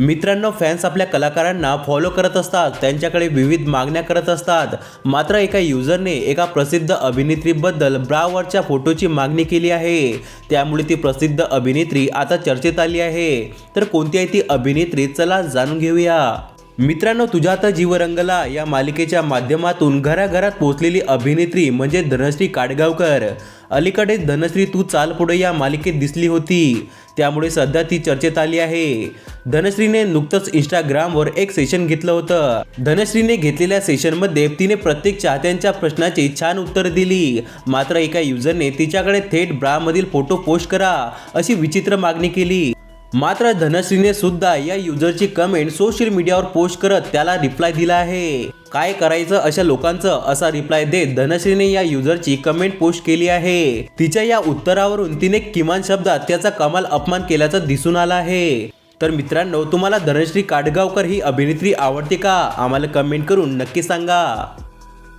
मित्रांनो फॅन्स आपल्या कलाकारांना फॉलो करत असतात. त्यांच्याकडे विविध मागण्या करत असतात. मात्र एका युजरने एका प्रसिद्ध अभिनेत्रीबद्दल ब्रावरच्या फोटोची मागणी केली आहे. त्यामुळे ती प्रसिद्ध अभिनेत्री आता चर्चेत आली आहे. तर कोणती आहे ती अभिनेत्री? चला जाणून घेऊया. मित्रांनो तुझ्या आता जीव रंगला या मालिकेच्या माध्यमातून घराघरात पोहोचलेली अभिनेत्री म्हणजे धनश्री काडगावकर. अलीकडे धनश्री तू चाल पुढे या मालिकेत दिसली होती. त्यामुळे सध्या ती चर्चेत आली आहे. धनश्रीने नुकतंच इंस्टाग्रामवर एक सेशन घेतलं होतं. धनश्रीने घेतलेल्या सेशनमध्ये तिने प्रत्येक चाहत्यांच्या प्रश्नाची छान उत्तर दिली. मात्र एका युजरने तिच्याकडे थेट ब्रामधील फोटो पोस्ट करा अशी विचित्र मागणी केली. मात्र धनश्रीने सुद्धा या युजरची कमेंट सोशल मीडियावर पोस्ट करत त्याला रिप्लाय दिला आहे. काय करायचं अशा लोकांचं असा रिप्लाय देत धनश्रीने या युजरची कमेंट पोस्ट केली आहे. तिच्या या उत्तरावरून तिने किमान शब्दात त्याचा कमाल अपमान केल्याचं दिसून आला आहे. तर मित्रांनो तुम्हाला धनश्री काडगावकर ही अभिनेत्री आवडते का? आम्हाला कमेंट करून नक्की सांगा.